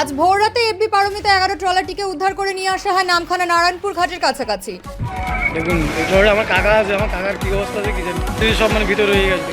আজ ভোর রাতে এফবি পারমিতা এগারো ট্রলারটিকে উদ্ধার করে নিয়ে আসা হয় নামখানা নারায়ণপুর ঘাটের কাছাকাছি। দেখুন আমার কাকা আছে আমার কাকার কি অবস্থা আছে কি জানি সব মানে ভিতরে হয়ে গেছে।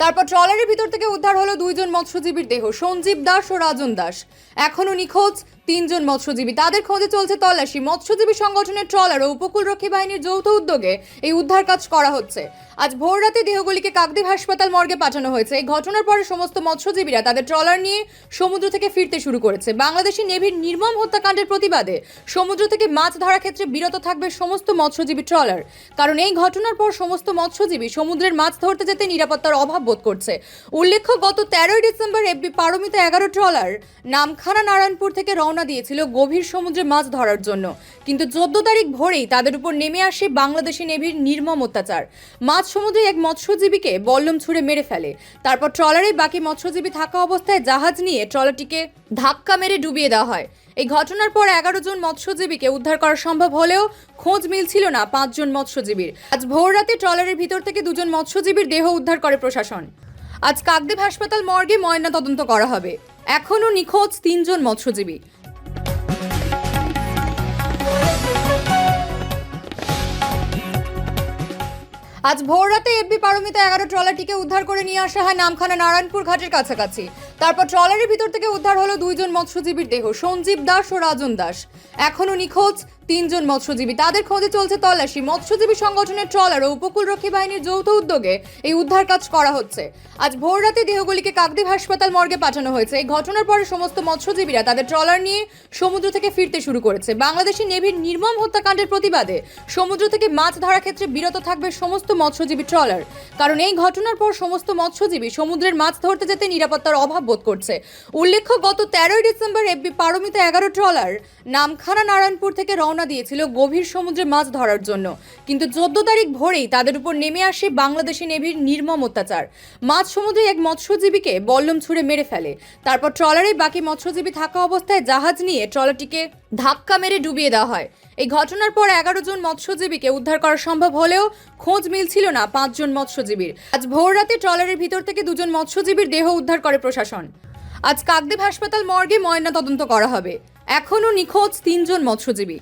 তারপর ট্রলারের ভিতর থেকে উদ্ধার হলো দুইজন মৎস্যজীবীর দেহ সঞ্জীব দাস ও রাজন দাস। এখনও নিখোঁজ তিনজন মৎস্যজীবী। তাদের খোঁজে চলছে তল্লাশি। মৎস্যজীবী সংগঠনের ট্রলার ও উপকূলরক্ষী বাহিনীর যৌথ উদ্যোগে এই উদ্ধার কাজ করা হচ্ছে। আজ ভোর রাতে দেহগুলিকে কাকদ্বীপ হাসপাতাল মর্গে পাঠানো হয়েছে। এই ঘটনার পরে সমস্ত মৎস্যজীবীরা তাদের ট্রলার নিয়ে সমুদ্র থেকে ফিরতে শুরু করেছে। বাংলাদেশি নেভির নির্মম হত্যাকাণ্ডের প্রতিবাদে সমুদ্র থেকে মাছ ধরার ক্ষেত্রে বিরত থাকবে সমস্ত মৎস্যজীবী ট্রলার। কারণ এই ঘটনার পর সমস্ত মৎস্যজীবী সমুদ্রের মাছ ধরতে যেতে নিরাপত্তার অভাব বোধ করছে। উল্লেখ্য, গত তেরোই ডিসেম্বর এফবি পারমিতা এগারো ট্রলার, নামখানা নারায়ণপুর থেকে রওনা দিয়েছিল গভীর সমুদ্রে মাছ ধরার জন্য। কিন্তু চোদ্দ তারিখ ভোরেই তাদের উপর নেমে আসে বাংলাদেশি নেভির নির্মম অত্যাচার। মাছ সমুদ্রে এক মৎস্যজীবীকে বল্লম ছুঁড়ে মেরে ফেলে। তারপর ট্রলারে বাকি মৎস্যজীবী থাকা অবস্থায় জাহাজ নিয়ে ট্রলারটিকে ধাক্কা মেরে ডুবিয়ে দেওয়া হয়। এই ঘটনার পর এগারো জন মৎস্যজীবীকে উদ্ধার করা সম্ভব হলেও খোঁজ মিলছিল না পাঁচজন মৎস্যজীবীর। আজ ভোর রাতে ট্রলারের ভিতর থেকে দুজন মৎস্যজীবীর দেহ উদ্ধার করে প্রশাসন। আজ কাকদ্বীপ হাসপাতাল মর্গে ময়না তদন্ত করা হবে। এখনও নিখোঁজ তিনজন মৎস্যজীবী। আজ ভোর রাতে এফবি পারমিতা এগারো ট্রলারটিকে উদ্ধার করে নিয়ে আসা হয় নামখানা নারায়ণপুর ঘাটের কাছাকাছি। তারপর ট্রলারের ভিতর থেকে উদ্ধার হলো দুইজন মৎস্যজীবীর দেহ, সঞ্জীব দাস ও রাজন দাস। এখনও নিখোঁজ তিনজন মৎস্যজীবী। তাদের খোঁজে চলছে তল্লাশি। মৎস্যজীবী সংগঠনের ট্রলার ও উপকূলরক্ষী বাহিনীর যৌথ উদ্যোগে এই উদ্ধার কাজ করা হচ্ছে। আজ ভোর রাতে দেহগুলিকে কাকদ্বীপ হাসপাতাল মর্গে পাঠানো হয়েছে। এই ঘটনার পরে সমস্ত মৎস্যজীবীরা তাদের ট্রলার নিয়ে সমুদ্র থেকে ফিরতে শুরু করেছে। বাংলাদেশি নেভির নির্মম হত্যাকাণ্ডের প্রতিবাদে সমুদ্র থেকে মাছ ধরার ক্ষেত্রে বিরত থাকবে সমস্ত মৎস্যজীবী ট্রলার। কারণ এই ঘটনার পর সমস্ত মৎস্যজীবী সমুদ্রের মাছ ধরতে যেতে নিরাপত্তার অভাব বোধ করছে। উল্লেখ্য, গত তেরোই ডিসেম্বর এফবি পারমিতা এগারো ট্রলার, নামখানা নারায়ণপুর থেকে রওনা দিয়েছিল গভীর সমুদ্রে মাছ ধরার জন্য। কিন্তু চোদ্দ তারিখ ভোরেই তাদের উপর নেমে আসে বাংলাদেশি নেভির নির্মম অত্যাচার। মাছ সমুদ্রে এক মৎস্যজীবীকে বল্লম ছুঁড়ে মেরে ফেলে। তারপর ট্রলারে বাকি মৎস্যজীবী থাকা অবস্থায় জাহাজ নিয়ে ট্রলারটিকে ধাক্কা মেরে ডুবিয়ে দেওয়া হয়। এই ঘটনার পর এগারো জন মৎস্যজীবীকে উদ্ধার করা সম্ভব হলেও খোঁজ মিলছিল না পাঁচজন মৎস্যজীবীর। আজ ভোর রাতে ট্রলারের ভিতর থেকে দুজন মৎস্যজীবীর দেহ উদ্ধার করে প্রশাসন। আজ কাকদ্বীপ হাসপাতাল মর্গে ময়না তদন্ত করা হবে। এখনও নিখোঁজ তিনজন মৎস্যজীবী।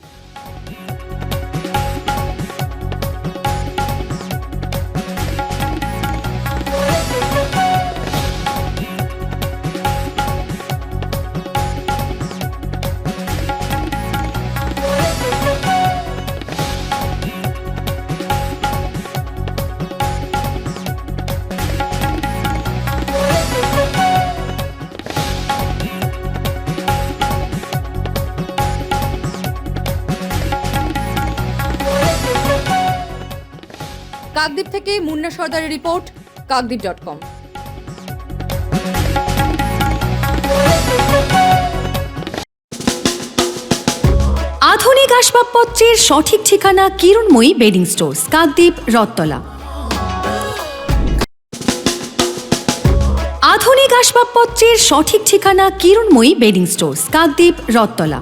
কাকদ্বীপ থেকে মুন্না সর্দারের রিপোর্ট কাকদ্বীপ ডট কম আধুনিক আসবাবপত্রের সঠিক ঠিকানা কিরণময়ী বেডিং স্টোর্স, কাকদ্বীপ রত্তলা আধুনিক আসবাবপত্রের সঠিক ঠিকানা কিরণময়ী বেডিং স্টোর্স, কাকদ্বীপ রত্তলা